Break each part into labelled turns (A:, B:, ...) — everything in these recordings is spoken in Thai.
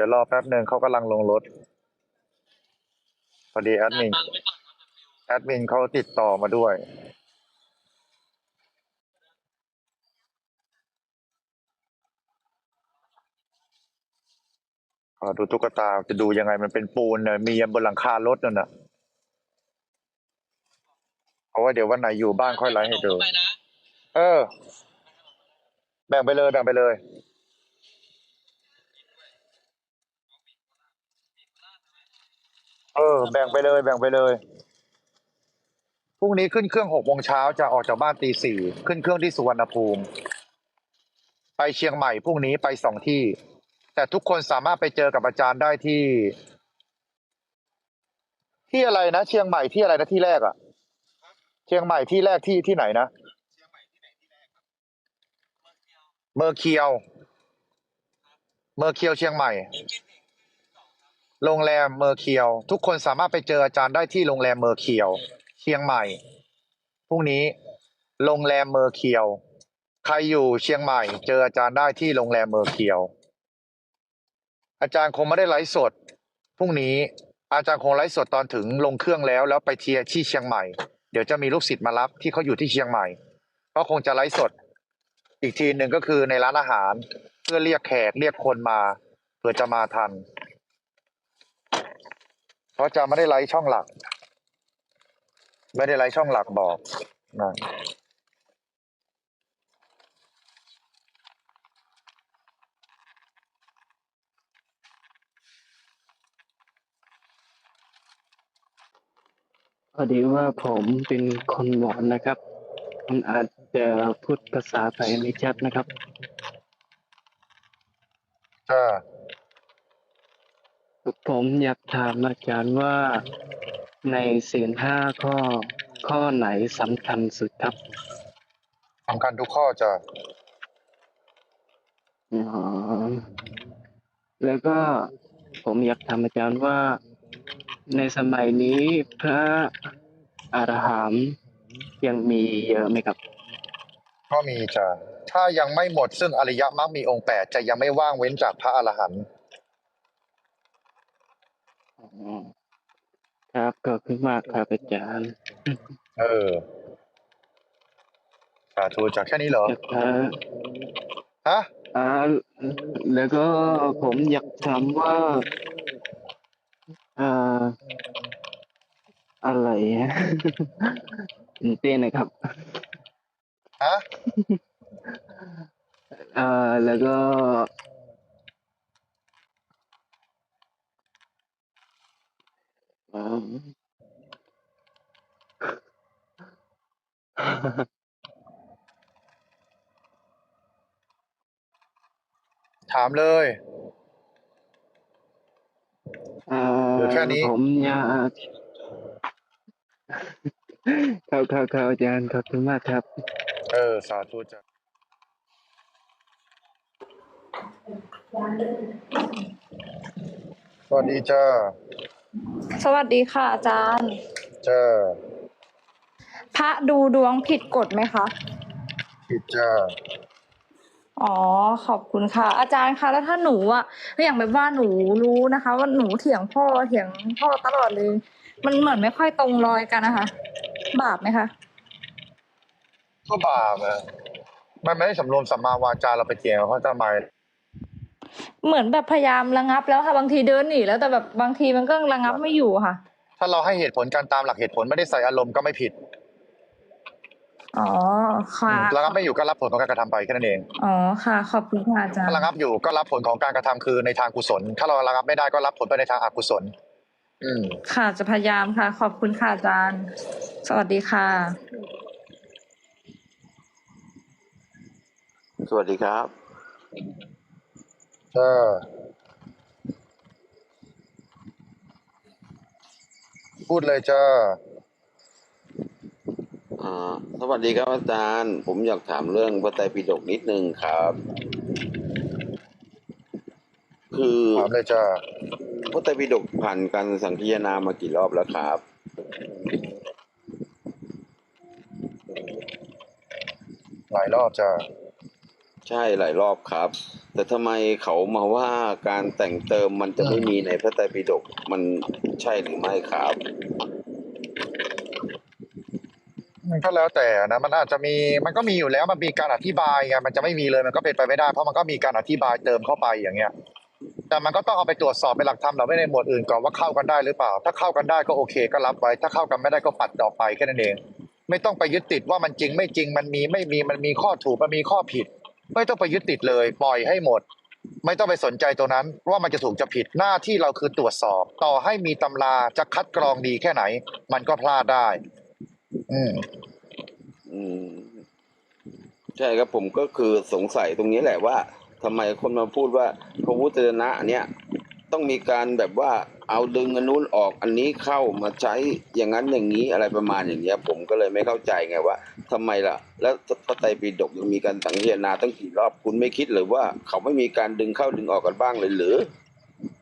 A: ดี๋ยวรอแป๊บหนึ่งเขากำลังลงรถ พอดีแอดมินแอดมินเขาติดต่อมาด้วยขอดูตุ๊กตาจะดูยังไงมันเป็นปูนเนี่ยมีบนหลังคารถนั่นน่ะเพราะว่าเดี๋ยววันไหนอยู่บ้านค่อยไลฟ์ให้ดู
B: ไปนะ
A: เออ แบ่งไปเลยแบ่งไปเลย เออ แบ่งไปเลย แบ่งไปเลยพรุ่งนี้ขึ้นเครื่องหกโมงเช้าจะออกจากบ้านตีสี่ขึ้นเครื่องที่สุวรรณภูมิ ไปเชียงใหม่พรุ่งนี้ไปสองที่ แต่ทุกคนสามารถไปเจอกับอาจารย์ได้ที่ ที่อะไรนะเชียงใหม่ที่อะไรนะที่แรกอะเชียงใหม่ที่แรกที่ที่ไหนนะเมอร์เคียว เมอร์เคียวเชียงใหม่ โรงแรมเมอร์เคียว ทุกคนสามารถไปเจออาจารย์ได้ที่โรงแรมเมอร์เคียว เชียงใหม่พรุ่งนี้โรงแรมเมอร์เคียว ใครอยู่เชียงใหม่ เจออาจารย์ได้ที่โรงแรมเมอร์เคียว อาจารย์คงไม่ได้ไลฟ์สดพรุ่งนี้อาจารย์คงไลฟ์สดตอนถึงลงเครื่องแล้ว แล้วไปเทียที่เชียงใหม่ เดี๋ยวจะมีลูกศิษย์มารับที่เขาอยู่ที่เชียงใหม่ก็คงจะไลฟ์สด อีกทีหนึ่งก็คือในร้านอาหาร เพื่อเรียกแขกเรียกคนมาเพื่อจะมาทัน เพราะจะไม่ได้ไลฟ์ช่องหลัก ไม่ได้ไลฟ์ช่องหลักบอกนะ
C: พอดีว่าผมเป็นคนหมอนนะครับ มันอาจจะพูดภาษาไทยไม่ชัดนะครับ
A: จ้า
C: ผมอยากถามอาจารย์ว่าในศีลห้าข้อ ข้อไหนสำคัญสุดครับ
A: สำคัญทุกข้อจ้ะ
C: อ๋อแล้วก็ผมอยากถามอาจารย์ว่า ในสมัยนี้พระอรหันต์ยังมีเยอะไหมครับ
A: ก็มีจ้ะถ้ายังไม่หมดซึ่งอริยมรรคมีองค์แปดจะยังไม่ว่างเว้นจากพระอรหันต์
C: อ๋อครับขอบคุณมากครับอาจารย์
A: เออสาธุจากแค่นี้เหรอ
C: เอ่อ
A: ฮะ
C: อ่าแล้วก็ผมอยากถามว่าอ่าอะไรฮะตื่นเต้นนะครับ
A: ฮะ
C: อ่าแล้วก็ อืม
A: ถามเลย
C: อ่า
A: เหลือแค่นี้
C: ผมอยากครับครับครับอาจารย์ขอบคุณมากครับ
A: เออ สาธุจ้ะสวัสดีจ้า
D: สวัสดีค่ะอาจารย์
A: จ้า
D: พระดูดวงผิดกฎไหมคะ
A: ผิดจ้า
D: อ๋อขอบคุณค่ะ อาจารย์คะแล้วถ้าหนูอะอย่างแบบว่าหนูรู้นะคะ ว่าหนูเถียงพ่อเถียงพ่อตลอดเลย มันเหมือนไม่ค่อยตรงรอยกันนะคะ บาปไหมคะ
A: ก็บาปอะมันไม่ได้สำรวมสัมมาวาจาเราไปเถียงกับเขาทำไม
D: เหมือนแบบพยายามระงับแล้วค่ะบางทีเดินหนีแล้วแต่แบบบางทีมันก็ระงับไม่อยู่ค่ะ
A: ถ้าเราให้เหตุผลการตามหลักเหตุผลไม่ได้ใส่อารมณ์ก็ไม่ผิด
D: อ๋อค่ะ
A: ระงับไม่อยู่ก็รับผลของการกระทำไปแค่นั้นเอง
D: อ๋อค่ะ ขอบคุณค่ะอาจาร
A: ถ้า
D: ย์
A: ระงับอยู่ก็รับผลของการกระทำคือในทางกุศล ถ้าเราระงับไม่ได้ก็รับผลไปในทางอกุศล อืม
D: ค่ะจะพยายามค่ะ ขอบคุณค่ะอาจารย์ สวัสดีค่ะ
E: สวัสดีครับ
A: จ้าพูดเลยจ้า
E: อ่าสวัสดีครับอาจารย์ ผมอยากถามเรื่องพระไตรปิฎกนิดนึงครับ คือ
A: ถามเลยจ้า
E: พระไตรปิฎกผ่านการสังคียนามากี่รอบแล้วครับ
A: หลายรอบจ้า
E: ใช่หลายรอบครับ แต่ทำไมเขามาว่าการแต่งเติมมันจะไม่มีในพระไตรปิฎกมันใช่หรือไม่ครับ
A: มันก็แล้วแต่นะมันอาจจะมีมันก็มีอยู่แล้วมันมีการอธิบายไงมันจะไม่มีเลยมันก็เป็นไปไม่ได้ เพราะมันก็มีการอธิบายเติมเข้าไปอย่างเงี้ย แต่มันก็ต้องเอาไปตรวจสอบเป็นหลักธรรมเราไม่ในหมวดอื่นก่อนว่าเข้ากันได้หรือเปล่า ถ้าเข้ากันได้ก็โอเคก็รับไว้ ถ้าเข้ากันไม่ได้ก็ปัดออกไปแค่นั้นเอง ไม่ต้องไปยึดติดว่ามันจริงไม่จริงมันมีไม่มีมันมีข้อถูกมันมีข้อผิด ไม่ต้องไปยึดติดเลย ปล่อยให้หมด ไม่ต้องไปสนใจตัวนั้น ว่ามันจะถูกจะผิดหน้าที่เราคือตรวจสอบ ต่อให้มีตำราจะคัดกรองดีแค่ไหน มันก็พลาดได้ อืม
E: อืม ใช่ครับผมก็คือสงสัยตรงนี้แหละว่าทำไมคนมาพูดว่าพระพุทธเนะเนี่ยต้องมีการแบบว่าเอาดึงอันนู้นออกอันนี้เข้ามาใช้อย่างนั้นอย่างนี้อะไรประมาณอย่างเงี้ย ผมก็เลยไม่เข้าใจไงว่า ทำไมล่ะ แล้วพระไตรปิฎกยังมีการสังเกตนาตั้งกี่รอบคุณไม่คิดหรือว่า เขาไม่มีการดึงเข้าดึงออกกันบ้างเลยหรือ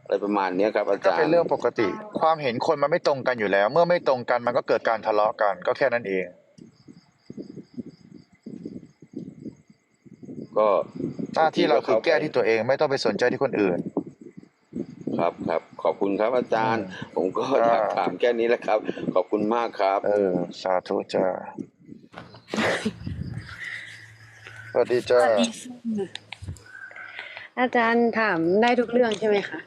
E: อะไรประมาณเนี้ยครับอา
A: ก็
E: จาร
A: เป็น
E: ย์
A: เรื่องปกติ ความเห็นคนมันไม่ตรงกันอยู่แล้ว เมื่อไม่ตรงกันมันก็เกิดการทะเลาะกันก็แค่นั้นเอง
E: ก็
A: หน้าที่เราคือแก้ที่ตัวเองไม่ต้องไปสนใจที่คนอื่น
E: ครับครับ ขอบคุณครับอาจารย์ ผมก็
A: ครับ
E: อยากถามแค่นี้แหละครับ ขอบคุณมากครับ
A: เออ สาธุจ้า สวัสดีจ้า
B: อาจารย์ถามได้ทุกเรื่องใช่ไหมคะ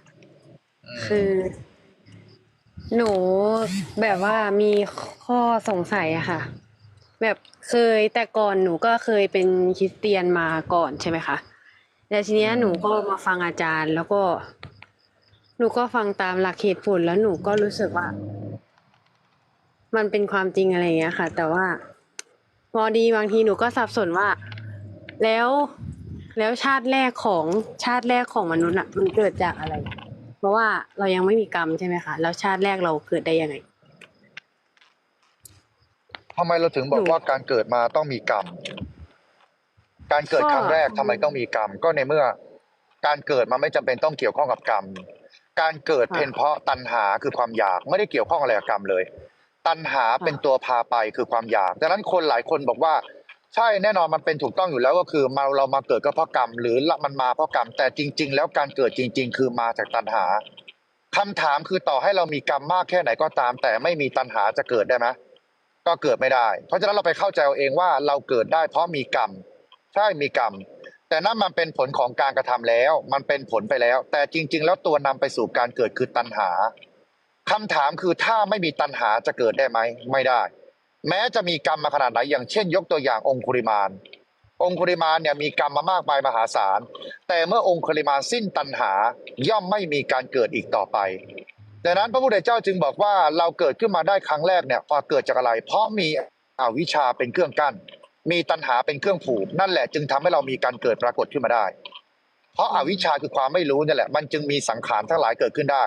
B: คือ หนูแบบว่ามีข้อสงสัยอะค่ะ แบบเคยแต่ก่อนหนูก็เคยเป็นคริสเตียนมาก่อนใช่ไหมคะแต่ทีเนี้ยหนูก็มาฟังอาจารย์แล้วก็ หนูก็ฟังตามหลักเหตุผลแล้วหนูก็รู้สึกว่า มันเป็นความจริงอะไรเงี้ยค่ะ แต่ว่า พอดีบางทีหนูก็สับสนว่า แล้วแล้วชาติแรกของชาติแรกของมนุษย์อะมันเกิดจากอะไร เพราะว่าเรายังไม่มีกรรมใช่ไหมคะแล้วชาติแรกเราเกิดได้ยังไง
A: ทำไมเราถึงบอกว่าการเกิดมาต้องมีกรรม การเกิดครั้งแรกทำไมต้องมีกรรม ก็ในเมื่อ การเกิดมันไม่จำเป็นต้องเกี่ยวข้องกับกรรม การเกิด
B: ค่ะ
A: เป็นเพราะตัณหาคือความอยากไม่ได้เกี่ยวข้องอะไรกับกรรมเลย ตัณหาเป็นตัวพาไปคือความอยากดังนั้นคนหลายคนบอกว่า ใช่แน่นอนมันเป็นถูกต้องอยู่แล้วก็คือมาเรามาเกิดก็เพราะกรรม หรือละมันมาเพราะกรรม แต่จริง ๆ แล้วการเกิดจริง ๆ คือมาจากตัณหาคำถามคือต่อให้เรามีกรรมมากแค่ไหนก็ตาม แต่ไม่มีตัณหาจะเกิดได้ไหมก็เกิดไม่ได้ เพราะฉะนั้นเราไปเข้าใจเอาเองว่าเราเกิดได้เพราะมีกรรมใช่มีกรรมแต่นั่นมันเป็นผลของการกระทำแล้ว มันเป็นผลไปแล้ว แต่จริง ๆ แล้วตัวนำไปสู่การเกิดคือตัณหา คำถามคือถ้าไม่มีตัณหาจะเกิดได้ไหมไม่ได้ แม้จะมีกรรมมาขนาดไหนอย่างเช่น ยกตัวอย่างองคุริมานองคุริมานเนี่ยมีกรรมมามากมายมหาศาล แต่เมื่อองคุริมานสิ้นตัณหาย่อมไม่มีการเกิดอีกต่อไปดังนั้นพระพุทธเจ้าจึงบอกว่าเราเกิดขึ้นมาได้ครั้งแรกเนี่ยเกิดจากอะไร เพราะมีอวิชชาเป็นเครื่องกั้น มีตัณหาเป็นเครื่องผูกนั่นแหละจึงทำให้เรามีการเกิดปรากฏขึ้นมาได้ เพราะอาวิชชาคือความไม่รู้นี่แหละ มันจึงมีสังขารทั้งหลายเกิดขึ้นได้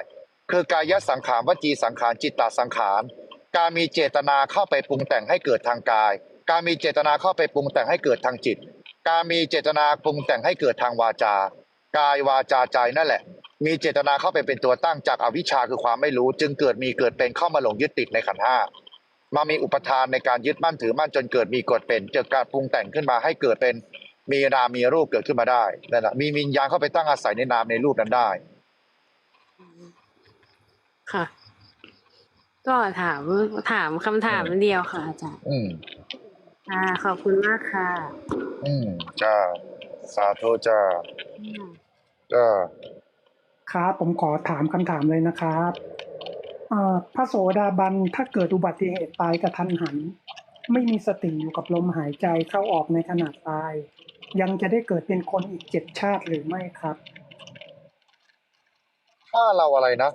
A: คือกายสังขารวจีสังขารจิตตสังขาร การมีเจตนาเข้าไปปรุงแต่งให้เกิดทางกาย การมีเจตนาเข้าไปปรุงแต่งให้เกิดทางจิต การมีเจตนาปรุงแต่งให้เกิดทางวาจา กายวาจาใจนั่นแหละ มีเจตนาเข้าไปเป็นตัวตั้งจากอวิชชาคือความไม่รู้ จึงเกิดมีเกิดเป็นเข้ามาหลงยึดติดในขันธ์ห้ามามีอุปทานในการยึดมั่นถือมั่นจนเกิดมีกฎเป็นเจอการปรุงแต่งขึ้นมาให้เกิดเป็นมีนามมีรูปเกิดขึ้นมาได้นั่นแหละมีวิญญาณเข้าไปตั้งอาศัยในนามในรูปนั้นได้
B: ค่ะ ก็ถามถามคำถามเดียวค่ะอาจารย์
A: อืม
B: อ่า ขอบคุณมากค่ะ
A: อืมจ้าสาธุจ้าจ้า
F: ครับผมขอถามคำถามเลยนะครับเอ่อพระโสดาบันถ้าเกิดอุบัติเหตุตายกระทันหัน ไม่มีสติอยู่กับลมหายใจเข้าออกในขณะตาย ยังจะได้เกิดเป็นคนอีกเจ็ดชาติหรือไม่ครับ
A: ถ้าเราอะไรนะ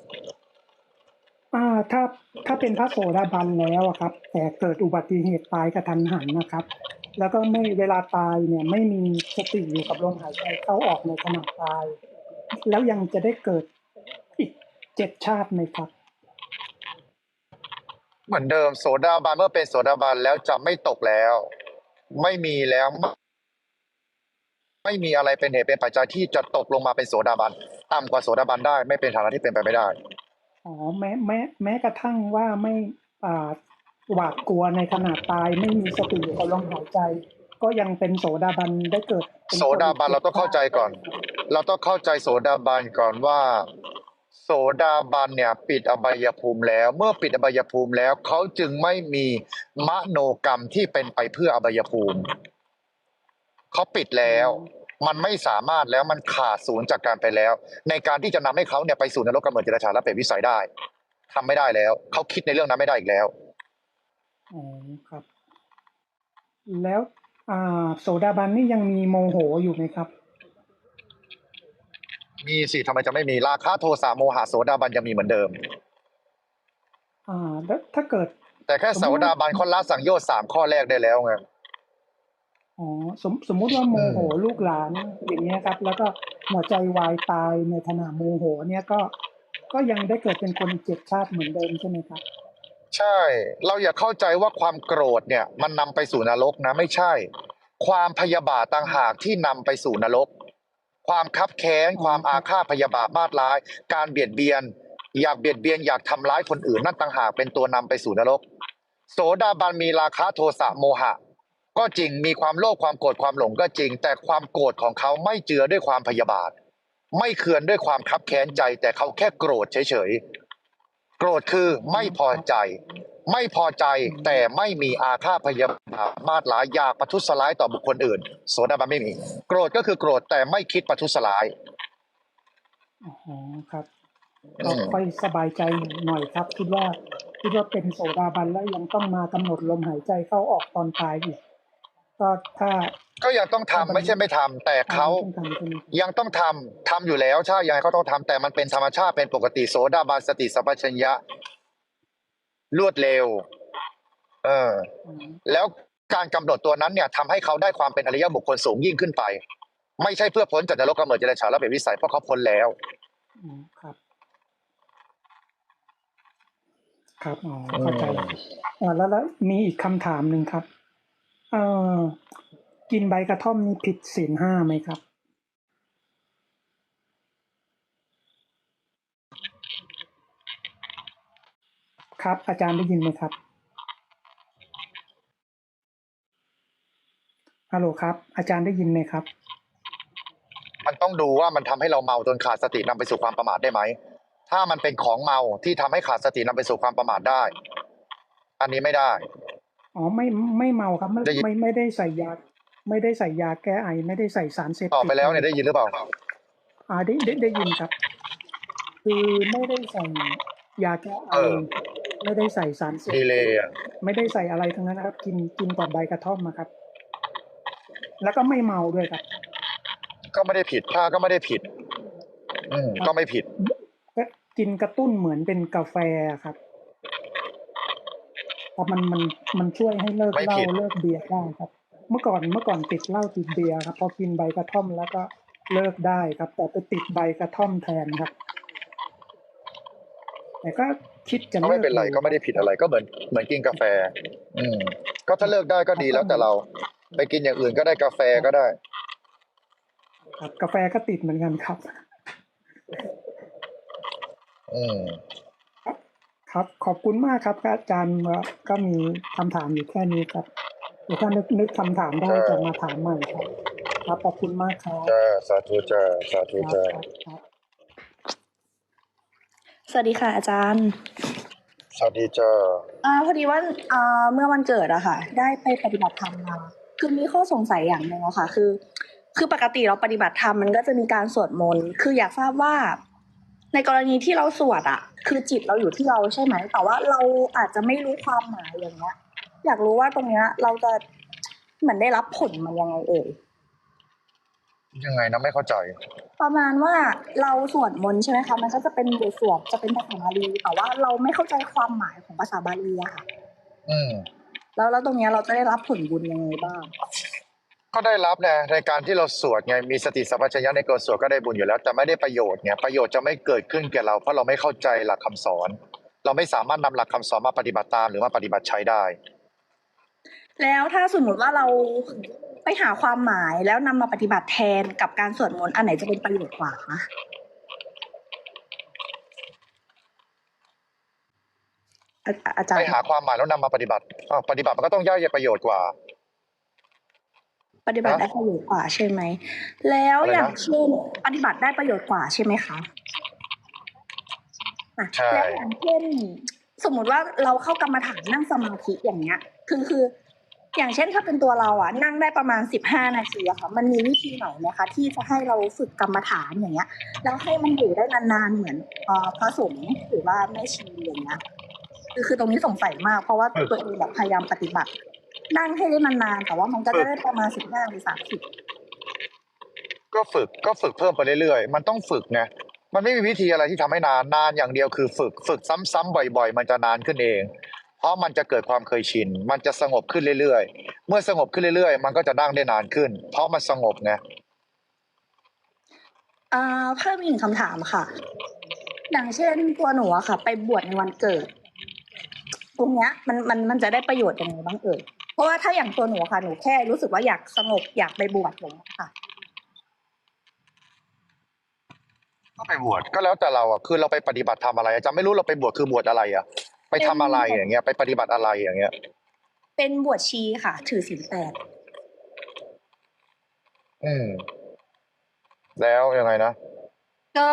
F: อ่าถ้าถ้าเป็นพระโสดาบันแล้วอะครับ แต่เกิดอุบัติเหตุตายกระทันหันนะครับ แล้วก็ไม่เวลาตายเนี่ยไม่มีสติอยู่กับลมหายใจเข้าออกในขณะตาย แล้วยังจะได้เกิดอีกเจ็ดชาติไหมครับ
A: เหมือนเดิมโสดาบันเมื่อเป็นโสดาบันแล้วจะไม่ตกแล้ว ไม่มีแล้ว ไม่ไม่มีอะไรเป็นเหตุเป็นปัจจัยที่จะตกลงมาเป็นโสดาบันต่ำกว่าโสดาบันได้ ไม่เป็นฐานะที่เป็นไปไม่ได้
F: อ๋อแม้แม้แม้กระทั่งว่าไม่อ่าหวาดกลัวในขณะตายไม่มีสติอยู่กับลมหายใจ ก็ยังเป็นโสดาบันได้เกิด
A: โสดาบันเราต้องเข้าใจก่อน เราต้องเข้าใจโสดาบันก่อนว่า โสดาบันเนี่ย ปิดอบายภูมิแล้ว เมื่อปิดอบายภูมิแล้วเขาจึงไม่มีมโนกรรมที่เป็นไปเพื่ออบายภูมิเขาปิดแล้ว มันไม่สามารถแล้วมันขาดศูนย์จากการไปแล้ว ในการที่จะนำให้เขาเนี่ยไปสู่นรกกำเนิดเจรชาและเปรตวิสัยได้ทำไม่ได้แล้วเขาคิดในเรื่องนั้นไม่ได้อีกแล้ว
F: อ๋อครับ แล้วอ่าโสดาบันนี่ยังมีโมโหอยู่ไหมครับ
A: มีสิทำไมจะไม่มีราคะโทสะโมหะโสดาบันยังมีเหมือนเดิม
F: อ่าแล้วถ้าเกิด
A: แต่แค่โสดาบันเขาละสังโยชน์สามข้อแรกได้แล้วไง
F: อ๋อสมสมมุติว่าโมโหลูกหลานอย่างเงี้ยครับ แล้วก็หัวใจวายตายในขณะโมโห เนี่ยก็ก็ยังได้เกิดเป็นคนเจ็ดชาติเหมือนเดิมใช่ไหมครับ
A: ใช่ เราอย่าเข้าใจว่าความโกรธเนี่ย มันนำไปสู่นรกนะไม่ใช่ ความพยาบาทต่างหากที่นำไปสู่นรก ความคับแค้นความอาฆาตพยาบาทมาดร้าย การเบียดเบียน อยากเบียดเบียนอยากทำร้ายคนอื่นนั่นต่างหากเป็นตัวนำไปสู่นรก โสดาบันมีราคะโทสะโมหะ ก็จริงมีความโลภความโกรธความหลงก็จริง แต่ความโกรธของเขาไม่เจือด้วยความพยาบาท ไม่เคืองด้วยความคับแค้นใจ แต่เขาแค่โกรธเฉยๆโกรธคือไม่พอใจ ไม่พอใจแต่ไม่มีอาฆาตพยาบาทมาดร้ายอยากประทุษร้ายต่อบุคคลอื่น โสดาบันไม่มี โกรธก็คือโกรธแต่ไม่คิดประทุษร้าย
F: อ๋อครับ
A: อื
F: ก็
A: ม
F: ค่อยสบายใจหน่อยครับคิดว่าคิดว่าเป็นโสดาบันแล้วยังต้องมากำหนดลมหายใจเข้าออกตอนตายอีก ก็ถ้า
A: ก็ยังต้องทำไม่ใช่ไม่ทำแต่เขา
F: ต้องทำใช่ไหมครับ
A: ยังต้องทำทำอยู่แล้วใช่ยังไงเขาต้องทำแต่มันเป็นธรรมชาติเป็นปกติโสดาบันสติสัมปชัญญะ รวดเร็ว เออ
F: อืม
A: แล้วการกำหนดตัวนั้นเนี่ยทำให้เขาได้ความเป็นอริยบุคคลสูงยิ่งขึ้นไป ไม่ใช่เพื่อพ้นจากนรกกำเนิดเจริญชาและเป็นวิสัยเพราะเขาพ้นแล้ว
F: อืมครับ ครับอ๋อเข้าใจอ่าแล้วแล้วมีอีกคำถามหนึ่งครับ เอ่อ กินใบกระท่อมนี่ผิดศีลห้าไหมครับ ครับ อาจารย์ได้ยินไหมครับฮัลโหลครับ อาจารย์ได้ยินไหมครับ
A: มันต้องดูว่ามันทำให้เราเมาจนขาดสตินำไปสู่ความประมาทได้ไหม ถ้ามันเป็นของเมาที่ทำให้ขาดสตินำไปสู่ความประมาทได้ อันนี้ไม่ได้
F: อ๋อไม่ไม่เมาครับไม่
A: ได้ยิน
F: ไม่ไม่ได้ใส่ยา ไม่ได้ใส่ยาแก้ไอ ไม่ได้ใส่สารเสพติด
A: ต่อไปแล้วเนี่ยได้ยินหรือเปล่า
F: อ่าได้ได้ได้ยินครับ คือไม่ได้ใส่ยาแก้ไอ
A: เออ
F: ไม่ได้ใส่สารเสพ
A: ดี
F: ติด
A: เลยอะ
F: ไม่ได้ใส่อะไรทั้งนั้นนะครับ กินกินแต่ใบกระท่อมมาครับ แล้วก็ไม่เมาด้วยครับ
A: ก็ไม่ได้ผิดถ้าก็ไม่ได้ผิด อืมก็ไม่ผิด
F: ก็กินกระตุ้นเหมือนเป็นกาแฟครับ แต่มันมันมันช่วยให้เลิก
A: ไม่
F: เหล้า
A: ผิด
F: เลิกเบียร์ได้ครับ เมื่อก่อนเมื่อก่อนติดเหล้าติดเบียร์ครับ พอกินใบกระท่อมแล้วก็เลิกได้ครับ แต่ไปติดใบกระท่อมแทนครับ แต่ก็คิดจะ
A: ก็
F: เลิ
A: ไม่
F: ก
A: เป็นไร
F: อยู่
A: ก็ไม่ได้ผิดอะไรก็เหมือนเหมือนกินกาแฟ อืม ก็ถ้าเลิกได้ก็ดีแล้วแต่เรา ไปกินอย่างอื่นก็ได้กาแฟก็ได้
F: ครับกาแฟก็ติดเหมือนกันครับ
A: อืม
F: ครับ ขอบคุณมากครับอาจารย์ก็มีคำถามอยู่แค่นี้ครับเดี๋ยวถ้านึกนึกคำถามได้
A: ครับ
F: จะมาถามใหม่ครับครับขอบคุณมากครับ
A: จ้าสาธุจ้าสาธุ
F: ครับ
A: จ้า
F: ครับครับ
G: สวัสดีค่ะ อาจารย์
A: สวัสดีจ้า
G: อ่าพอดีว่าอ่าเมื่อวันเกิดอะค่ะ ได้ไปปฏิบัติธรรมมาคือมีข้อสงสัยอย่างหนึ่งอะค่ะ คือ คือปกติเราปฏิบัติธรรมมันก็จะมีการสวดมนต์คืออยากทราบว่า ในกรณีที่เราสวดอะคือจิตเราอยู่ที่เราใช่ไหม แต่ว่าเราอาจจะไม่รู้ความหมายอย่างเงี้ย อยากรู้ว่าตรงเนี้ย เราจะเหมือนได้รับผลมันยังไงเอ่ย
A: ยังไงนะไม่เข้าใจ
G: ประมาณว่าเราสวดมนต์ใช่ไหมคะมันก็จะเป็นบทสวดจะเป็นภาษาบาลีแต่ว่าเราไม่เข้าใจความหมายของภาษาบาลีอะค่ะ
A: อืม
G: แล้วแล้วตรงเนี้ยเราจะได้รับผลบุญยังไงบ้าง
A: ก็ได้รับนะในการที่เราสวดไงมีสติสัมปชัญญะในการสวดก็ได้บุญอยู่แล้ว แต่ไม่ได้ประโยชน์ไงประโยชน์จะไม่เกิดขึ้นแก่เรา เพราะเราไม่เข้าใจหลักคำสอน เราไม่สามารถนำหลักคำสอนมาปฏิบัติตามหรือมาปฏิบัติใช้ได้
G: แล้วถ้าสมมติว่าเราไปหาความหมายแล้วนำมาปฏิบัติแทนกับการสวดมนต์อันไหนจะเป็นประโยชน์กว่าคะอาอาจาร
A: ไป
G: ย์
A: หาความหมายแล้วนำมาปฏิบัติอ้าวปฏิบัติมันก็ต้องย่อยประโยชน์กว่า
G: ปฏิบัติ
A: ฮะ
G: ได้ประโยชน์กว่าใช่ไหม แล้ว
A: อะไรนะ
G: อย่างเช่นปฏิบัติได้ประโยชน์กว่าใช่ไหมคะอะ
A: ใช่
G: แล้วอย่างเช่นสมมุติว่าเราเข้ากรรมฐานนั่งสมาธิอย่างเงี้ย คือคือ อย่างเช่นถ้าเป็นตัวเราอะนั่งได้ประมาณสิบห้านาทีอะค่ะ มันมีวิธีไหนไหมคะ ที่จะให้เราฝึกกรรมฐานอย่างเงี้ย แล้วให้มันอยู่ได้นานๆเหมือนเอ่อพระสงฆ์หรือว่าแม่ชีอย่างเงี้ยคือคือตรงนี้สงสัยมาก เพราะว่าตัวเองแบบพยายามปฏิบัติ นั่งให้ได้นานๆแต่ว่ามันก็จะได้ประมาณสิบห้าหรือสามสิบ
A: ก็ฝึกก็ฝึกเพิ่มไปเรื่อยๆ มันต้องฝึกไงมันไม่มีวิธีอะไรที่ทำให้นานนานอย่างเดียวคือฝึกฝึกซ้ำๆบ่อย ๆ มันจะนานขึ้นเอง เพราะมันจะเกิดความเคยชิน มันจะสงบขึ้นเรื่อยๆ เมื่อสงบขึ้นเรื่อยๆ มันก็จะนั่งได้นานขึ้น เพราะมันสงบไง
G: อ่าเพิ่มอีกหนึ่งคำถามค่ะ อย่างเช่นตัวหนูอะค่ะ ไปบวชในวันเกิด ตรงเนี้ยมันมันมันจะได้ประโยชน์ยังไงบ้างเอ่ย เพราะว่าถ้าอย่างตัวหนูอะค่ะหนูแค่รู้สึกว่าอยากสงบอยากไปบวชอย่างเงี้ยค่ะ
A: ก็ไปบวชก็แล้วแต่เราอะคือเราไปปฏิบัติทำอะไรอาจารย์ไม่รู้เราไปบวชคือบวชอะไรอะ ไปทำอะไรอย่างเงี้ย ไปปฏิบัติอะไรอย่างเงี้ย
G: เป็นบวชชีค่ะ ถือศีลแปด
A: อืม แล้วยังไงนะ
G: ก็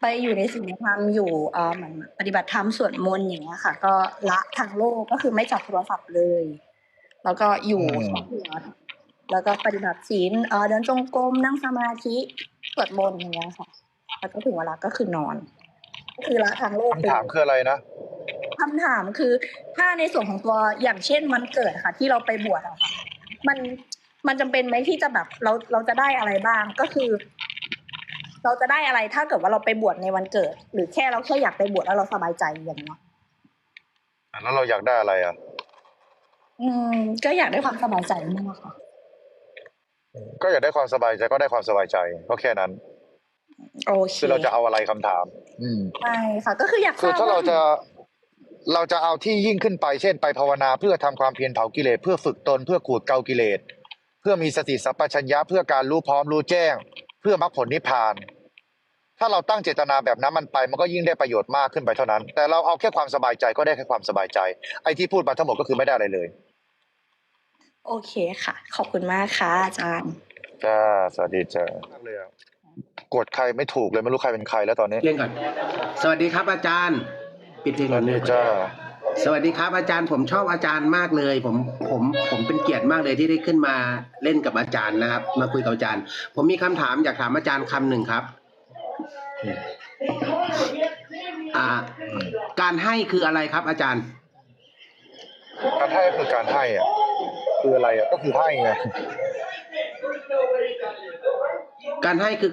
G: ไปอยู่ในศีลธรรมอยู่เอ่อเหมือนปฏิบัติธรรมสวดมนต์อย่างเงี้ยค่ะ ก็ละทางโลกก็คือไม่จับโทรศัพท์เลย แล้วก็อยู่
A: อืม
G: ช่องวัดแล้วก็ปฏิบัติศีลเอ่อเดินจงกรมนั่งสมาธิสวดมนต์อย่างเงี้ยค่ะแล้วก็ถึงเวลาก็คือนอนก็คือละทางโลกไป
A: คำถามคืออะไรนะ
G: คำถามคือถ้าในส่วนของตัวอย่างเช่นวันเกิดค่ะ ที่เราไปบวชอะค่ะ มันมันจำเป็นไหมที่จะแบบเราเราจะได้อะไรบ้างก็คือ เราจะได้อะไรถ้าเกิดว่าเราไปบวชในวันเกิด หรือแค่เราแค่อยากไปบวชแล้วเราสบายใจอย่างเงี้ย
A: แล้วเราอยากได้อะไรอะ
G: อืมก็อยากได้ความสบายใจมากค่ะ
A: ก็อยากได้ความสบายใจก็ได้ความสบายใจก็แค่นั้น
G: โอเค
A: คือเราจะเอาอะไรคำถาม อืม
G: ใช่ค่ะ ก็คืออยาก
A: คือถ้า
G: ทบ
A: เรา
G: ว่
A: จะเราจะเอาที่ยิ่งขึ้นไปเช่นไปภาวนาเพื่อทำความเพียรเผากิเลสเพื่อฝึกตนเพื่อขูดเกากิเลสเพื่อมีสติสัพพัญญะเพื่อการรู้พร้อมรู้แจ้ง เพื่อมรรคผลนิพพาน ถ้าเราตั้งเจตนาแบบนั้นมันไป มันก็ยิ่งได้ประโยชน์มากขึ้นไปเท่านั้น แต่เราเอาแค่ความสบายใจก็ได้แค่ความสบายใจ ไอ้ที่พูดมาทั้งหมดก็คือไม่ได้อะไรเลย
G: โอเคค่ะ ขอบคุณมากค่ะอาจารย์
A: จ้าสวัสดีจ้ามากเลยอะกดใครไม่ถูกเลยไม่รู้ใครเป็นใครแล้วตอนนี้
H: เรียนก่อน สวัสดีครับอาจารย์ ปิดเพลง
A: ส
H: ก่
A: วั
H: อน
A: ส
H: เล
A: ดี
H: ย
A: จ้า
H: สวัสดีครับอาจารย์ผมชอบอาจารย์มากเลย ผมผมผมเป็นเกียรติมากเลยที่ได้ขึ้นมาเล่นกับอาจารย์นะครับ มาคุยกับอาจารย์ ผมมีคำถามอยากถามอาจารย์คำหนึ่งครับอ่าการให้คืออะไรครับอาจารย์
A: การให้ก็คือการให้อะ คืออะไรอะก็คือให้ไง
H: การให้คือ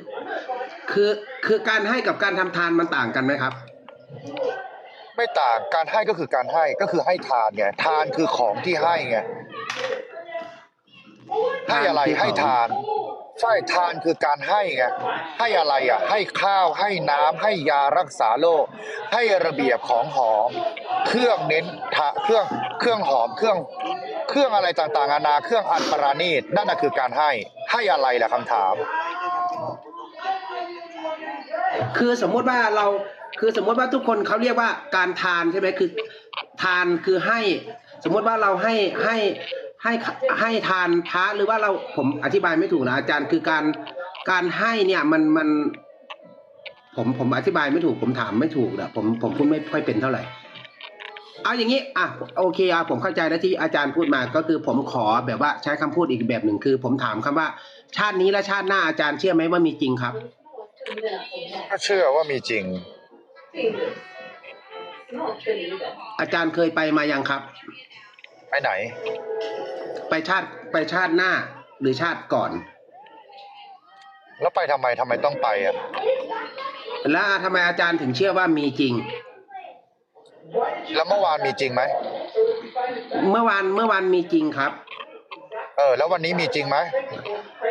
H: คือคือการให้กับการทำทานมันต่างกันไหมครับ
A: ไม่ต่างการให้ก็คือการให้ก็คือให้ทานไงทานคือของที่ให้ไงให้อะไร
H: ทานคือของ
A: ให้ทาน ใช่ทานคือการให้ไงให้อะไรอะ ให้ข้าวให้น้ำให้ยารักษาโรคให้ระเบียบของหอม เครื่องเน้นทะเครื่องเครื่องหอมเครื่อง เครื่องอะไรต่างๆนานาเครื่องอันประณีตนั่นน่ะคือการให้ให้อะไรล่ะคำถาม
H: คือสมมุติว่าเราคือสมมุติว่าทุกคนเขาเรียกว่าการทานใช่ไหมคือ ทานคือให้ สมมุติว่าเราให้ให้ให้ให้ทานพระหรือว่าเราผมอธิบายไม่ถูกนะอาจารย์คือการการให้เนี่ยมันมัน ผมผมอธิบายไม่ถูก ผมถามไม่ถูกนะผมผมพูดไม่ค่อยเป็นเท่าไหร่ เอาอย่างนี้อะโอเคอะผมเข้าใจแล้วที่อาจารย์พูดมาก็คือผมขอแบบว่าใช้คำพูดอีกแบบหนึ่งคือ ผมถามคำว่า ชาตินี้และชาติหน้าอาจารย์เชื่อไหมว่ามีจริงครับ
A: ก็เชื่อว่ามีจริง
H: อาจารย์เคยไปมายังครับ
A: ไปไหน
H: ไปชาติไปชาติหน้าหรือชาติก่อน
A: แล้วไปทำไมทำไมต้องไปอะ
H: แล้วทำไมอาจารย์ถึงเชื่อว่ามีจริง
A: แล้วเมื่อวานมีจริงไหม
H: เมื่อวานเมื่อวานมีจริงครับ
A: เออ แล้ววันนี้มีจริงไหม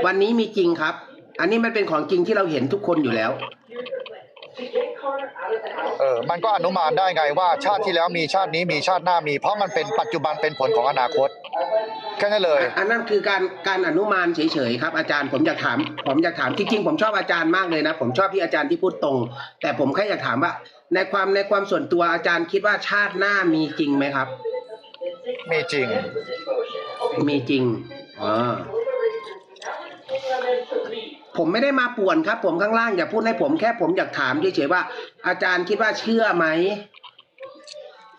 H: วันนี้มีจริงครับ อันนี้มันเป็นของจริงที่เราเห็นทุกคนอยู่แล้ว
A: เออมันก็อนุมานได้ไงว่าชาติที่แล้วมีชาตินี้มีชาติหน้ามี เพราะมันเป็นปัจจุบันเป็นผลของอนาคตแค่นั้นเลย
H: อันนั้นคือการการอนุมานเฉยๆครับอาจารย์ผมอยากถาม ผมอยากถามจริงๆผมชอบอาจารย์มากเลยนะ ผมชอบที่อาจารย์ที่พูดตรง แต่ผมแค่อยากถามว่า ในความในความส่วนตัวอาจารย์คิดว่าชาติหน้ามีจริงไหมครับ
A: มีจริง
H: มีจริงอ๋อ ผมไม่ได้มาป่วนครับ ผมข้างล่างอย่าพูดให้ผมแค่ผมอยากถามเฉยๆว่า อาจารย์คิดว่าเชื่อไหม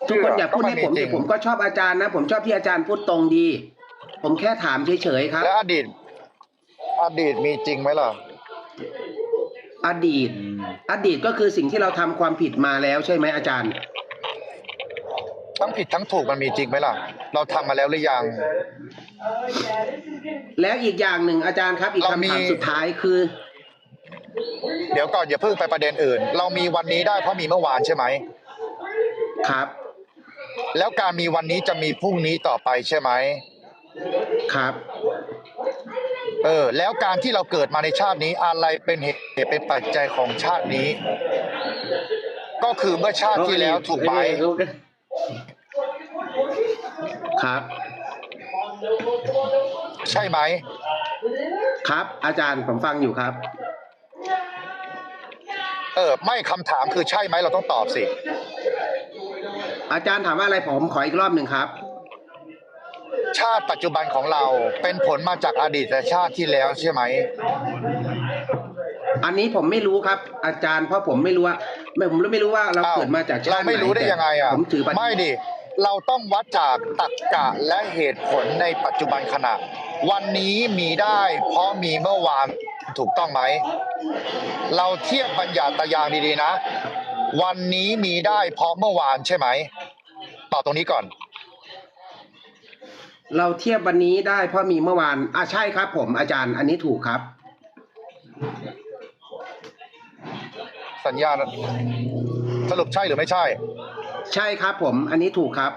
H: ทุกคนอย่าพูดให้ผม
A: ก็มันมีจริง
H: แต่ผมก็ชอบอาจารย์นะ ผมชอบที่อาจารย์พูดตรงดี ผมแค่ถามเฉยๆครับ
A: แล้วอดีต อดีตมีจริงไหมล่ะ
H: อดีต อดีตก็คือสิ่งที่เราทำความผิดมาแล้วใช่ไหมอาจารย์
A: ทั้งผิดทั้งถูกมันมีจริงไหมล่ะ เราทำมาแล้วหรือยัง
H: แล้วอีกอย่างหนึ่งอาจารย์ครับ อีก
A: เรา
H: คำ
A: มี
H: ถามสุดท้ายคือ
A: เดี๋ยวก่อนอย่าเพิ่งไปประเด็นอื่น เรามีวันนี้ได้เพราะมีเมื่อวานใช่ไหม
H: ครับ
A: แล้วการมีวันนี้จะมีพรุ่งนี้ต่อไปใช่ไหม
H: ครับ
A: เออ แล้วการที่เราเกิดมาในชาตินี้อะไรเป็นเหตุเป็นปัจจัยของชาตินี้ ก็คือเมื่อชาติที่แล้วถูกไหม
H: ครับ
A: ใช่ไหม
H: ครับ อาจารย์ผมฟังอยู่ครับ
A: เออ ไม่คำถามคือใช่ไหมเราต้องตอบสิ
H: อาจารย์ถามว่าอะไรผมขออีกรอบหนึ่งครับ
A: ชาติปัจจุบันของเราเป็นผลมาจากอดีตชาติที่แล้วใช่ไหม
H: อันนี้ผมไม่รู้ครับ อาจารย์เพราะผมไม่รู้ว่าไม่ผมไม่รู้ว่าเรา
A: อ้ว
H: เกิดมาจากชา
A: เรา
H: ติ
A: ไม่รู้
H: หน
A: ได้ยังไงอะ
H: ผมถือปฏิ
A: ไม่ดิ เราต้องวัดจากตรรกะและเหตุผลในปัจจุบันขณะ วันนี้มีได้เพราะมีเมื่อวานถูกต้องไหม เราเทียบบัญญัติยางดีๆนะ วันนี้มีได้เพราะเมื่อวานใช่ไหมตอบตรงนี้ก่อน
H: เราเทียบวันนี้ได้เพราะมีเมื่อวานอะใช่ครับ ผมอาจารย์ อันนี้ถูกครับ
A: สัญญาณสรุปใช่หรือไม่ใช่
H: ใช่ครับผม อันนี้ถูกครับ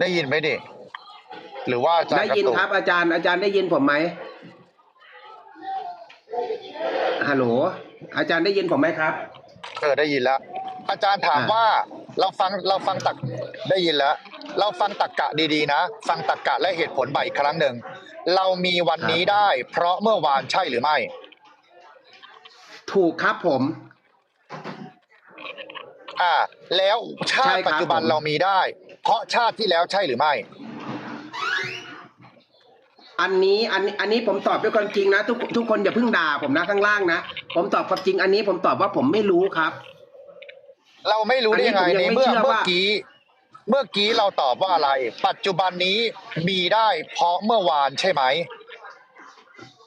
A: ได้ยินไหมดิหรือว่าอาจาร
H: ได้
A: ย์กระ
H: ยิน
A: ตุก
H: ครับ อาจารย์อาจารย์ได้ยินผมไหมฮัลโหลอาจารย์ได้ยินผมไหมครับ
A: เออได้ยินแล้ว อาจารย์ถาม
H: อ่า
A: ว่าเราฟังเราฟังตักได้ยินแล้ว เราฟังตักกะดีๆนะ ฟังตักกะและเหตุผลใหม่อีกครั้งหนึ่งเรามีวันนี้ได้ เพราะเมื่อวานใช่หรือไม่
H: ถูกครับผม
A: อ่า แล้วชา
H: ใช่
A: ติ
H: ครับ
A: ปัจจุบัน
H: ผม
A: เรามีได้ เพราะชาติที่แล้วใช่หรือไม่
H: อันนี้อันนี้อันนี้ผมตอบด้วยความจริงนะทุกทุกคนอย่าเพิ่งด่าผมนะข้างล่างนะผมตอบความจริง อันนี้ผมตอบว่าผมไม่รู้ครับ
A: เราไม่รู้ได้ยังไง
H: อัน
A: ใน
H: นี้ผมยังไม่
A: เมื่อ
H: เชื่อ
A: เมื่อ
H: ว่า
A: กี้เมื่อกี้เราตอบว่าอะไร ปัจจุบันนี้มีได้ เพราะเมื่อวานใช่ไหม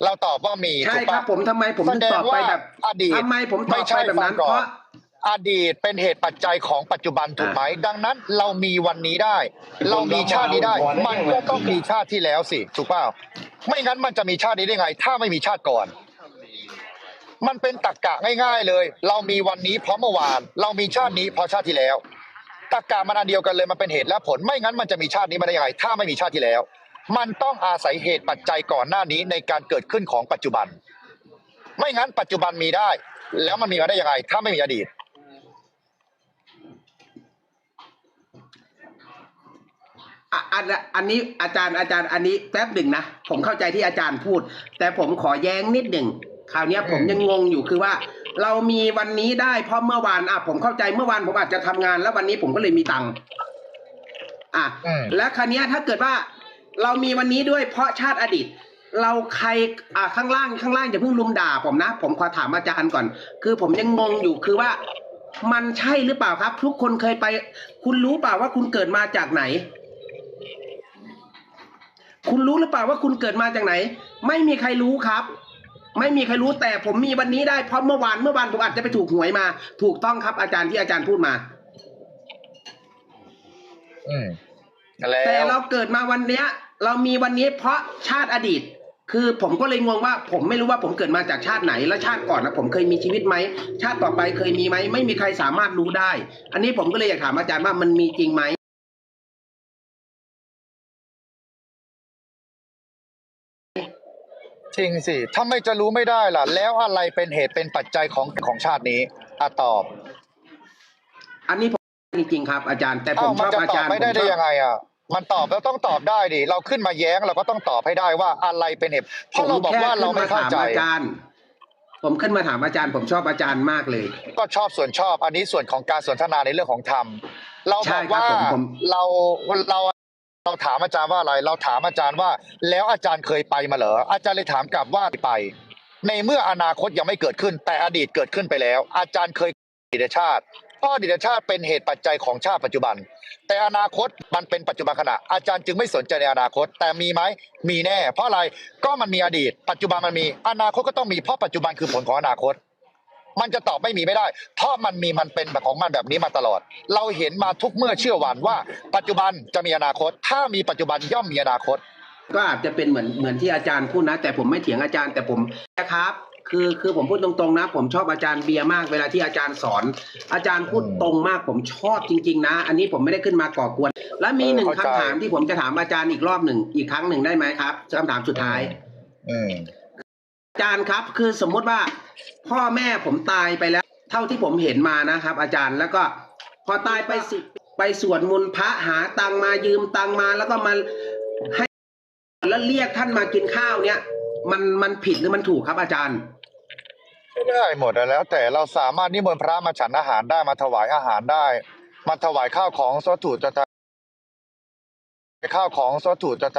A: เราตอบว่ามี
H: ใช่
A: ถูก
H: ครั
A: ปะ
H: บผมทำไมผมถึง
A: แสด
H: ต
A: ง
H: อบไป
A: ว่า
H: แบบ
A: อดีต
H: ทำไมผมตอบ
A: ไม่
H: ไป
A: ใช่
H: แบบนั้น
A: ฟังก่
H: เพ
A: อน
H: ราะ
A: อดีตเป็นเหตุปัจจัยของปัจจุบันถูกไหมดังนั้นเรามีวันนี้ได้ เรามีชาตินี้ได้ มันก็ต้องมีชาติที่แล้วสิถูกเปล่าไม่งั้นมันจะมีชาตินี้ได้ไง ถ้าไม่มีชาติก่อน มันเป็นตรรกะง่าย ๆเลย เรามีวันนี้เพราะเมื่อวาน เรามีชาตินี้เพราะชาติที่แล้วตรรกะมันอันเดียวกันเลยมันเป็นเหตุและผล ไม่งั้นมันจะมีชาตินี้มาได้ยังไง ถ้าไม่มีชาติที่แล้ว มันต้องอาศัยเหตุปัจจัยก่อนหน้านี้ในการเกิดขึ้นของปัจจุบัน ไม่งั้นปัจจุบันมีได้ แล้วมันมีมาได้ยังไง ถ้าไม่มีอดีต
H: อะอันอันนี้อาจารย์อาจารย์อันนี้แป๊บหนึ่งนะ ผมเข้าใจที่อาจารย์พูด แต่ผมขอแย้งนิดหนึ่งคราวเนี้ยผมยังงงอยู่คือว่า เรามีวันนี้ได้เพราะเมื่อวานอะผมเข้าใจเมื่อวานผมอาจจะทำงาน แล้ววันนี้ผมก็เลยมีตังค์อะ
A: อืม
H: และคราวเนี้ยถ้าเกิดว่าเรามีวันนี้ด้วยเพราะชาติอดีต เราใครอะข้างล่างข้างล่างอย่าเพิ่งลุมด่าผมนะ ผมขอถามอาจารย์ก่อน คือผมยังงงอยู่คือว่า มันใช่หรือเปล่าครับ ทุกคนเคยไป คุณรู้เปล่าว่าคุณเกิดมาจากไหน คุณรู้หรือเปล่าว่าคุณเกิดมาจากไหน ไม่มีใครรู้ครับ ไม่มีใครรู้แต่ผมมีวันนี้ได้เพราะเมื่อวานเมื่อวานผมอาจจะไปถูกหวยมา ถูกต้องครับอาจารย์ที่อาจารย์พูดมา
A: อืมแล้
H: แต่
A: ว
H: เราเกิดมาวันเนี้ย เรามีวันนี้เพราะชาติอดีต คือผมก็เลยงงว่า ผมไม่รู้ว่าผมเกิดมาจากชาติไหน และชาติก่อนนะผมเคยมีชีวิตไหมชาติต่อไปเคยมีไหมไม่มีใครสามารถรู้ได้ อันนี้ผมก็เลยอยากถามอาจารย์ว่ามันมีจริงไหม
A: จริงสิถ้าไม่จะรู้ไม่ได้ล่ะ แล้วอะไรเป็นเหตุเป็นปัจจัยของของชาตินี้อะตอบ
H: อันนี้ผมจริงๆครับ อาจารย์ แต่ผ
A: เอ้าม
H: ช
A: มัน
H: อบ
A: จะ
H: อา
A: ตอ
H: จา
A: บ
H: รย์
A: ไม่ได้
H: ผมช
A: ได้
H: อบ
A: ยังไงอะมันตอบแล้วต้องตอบได้ดิเราขึ้นมาแย้งเราก็ต้องตอบให้ได้ว่าอะไรเป็นเหตุเพราะเราบอกว่าเราไม่เข้าใจ
H: ผมแค่ขึ้นมาถามอาจารย์ ผมขึ้นมาถามอาจารย์ ผมชอบอาจารย์มากเลย
A: ก็ชอบส่วนชอบ อันนี้ส่วนของการสนทนาในเรื่องของธรรมเรา
H: ใช่
A: บอก
H: ครับ
A: ว่า
H: ผมผม
A: เราเรา เราถามอาจารย์ว่าอะไร เราถามอาจารย์ว่า แล้วอาจารย์เคยไปมาเหรอ อาจารย์เลยถามกลับว่าไป ในเมื่ออนาคตยังไม่เกิดขึ้น แต่อดีตเกิดขึ้นไปแล้ว อาจารย์เคยอดีตชาติเพราะอดีตชาติเป็นเหตุปัจจัยของชาติปัจจุบัน แต่อนาคตมันเป็นปัจจุบันขณะ อาจารย์จึงไม่สนใจในอนาคต แต่มีไหมมีแน่ เพราะอะไรก็มันมีอดีต ปัจจุบันมันมีอนาคตก็ต้องมีเพราะปัจจุบันคือผลของอนาคต มันจะตอบไม่มีไม่ได้ เพราะมันมีมันเป็นแบบของมันแบบนี้มาตลอด เราเห็นมาทุกเมื่อเชื่อวันว่า ปัจจุบันจะมีอนาคต ถ้ามีปัจจุบันย่อมมีอนาคต
H: ก็อาจจะเป็นเหมือนเหมือนที่อาจารย์พูดนะ แต่ผมไม่เถียงอาจารย์แต่ผมนะครับคือคือผมพูดตรงๆนะ ผมชอบอาจารย์เบียร์มากเวลาที่อาจารย์สอน อาจารย์พูด
A: อืม
H: ตรงมากผมชอบจริง ๆ นะ อันนี้ผมไม่ได้ขึ้นมาก่อกวน และมีหนึ่ง
A: เออเข้า
H: คำ
A: ใจ
H: ถามที่ผมจะถามอาจารย์อีกรอบหนึ่งอีกครั้งหนึ่งได้ไหมครับคำถามสุดท้าย
A: อืม
H: อาจารย์ครับคือสมมุติว่าพ่อแม่ผมตายไปแล้ว เท่าที่ผมเห็นมานะครับ อาจารย์แล้วก็พอตายไปสิไปสวดมนต์พระหาตังมายืมตังมาแล้วก็มาให้แล้วเรียกท่านมากินข้าวเนี่ย มันมันผิดหรือมันถูกครับอาจารย์
A: ไม่ได้หมดแล้ว แต่เราสามารถนิมนต์พระมาฉันอาหารได้มาถวายอาหารได้ มาถวายข้าวของสถูจะข้าวของสถูจะ